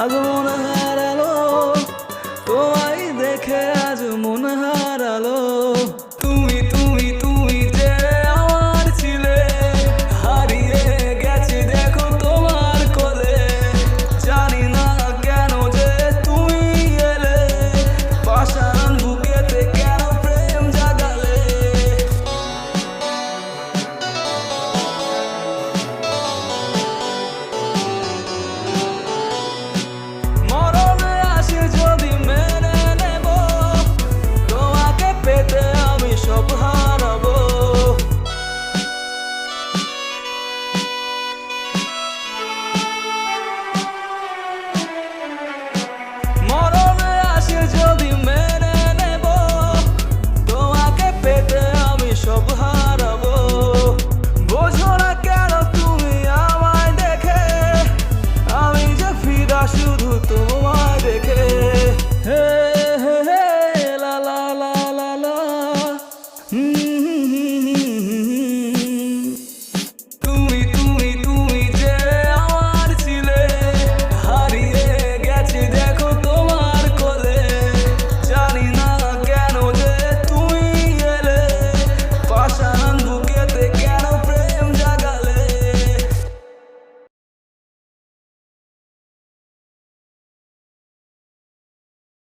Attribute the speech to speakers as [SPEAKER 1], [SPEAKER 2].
[SPEAKER 1] 아줌마 সব হারাবো যদি মেনে নেব, তোমাকে পেতে আমি সব হারাবো। বোঝো কেন তুমি আমায় দেখে, আমি যে ফিরা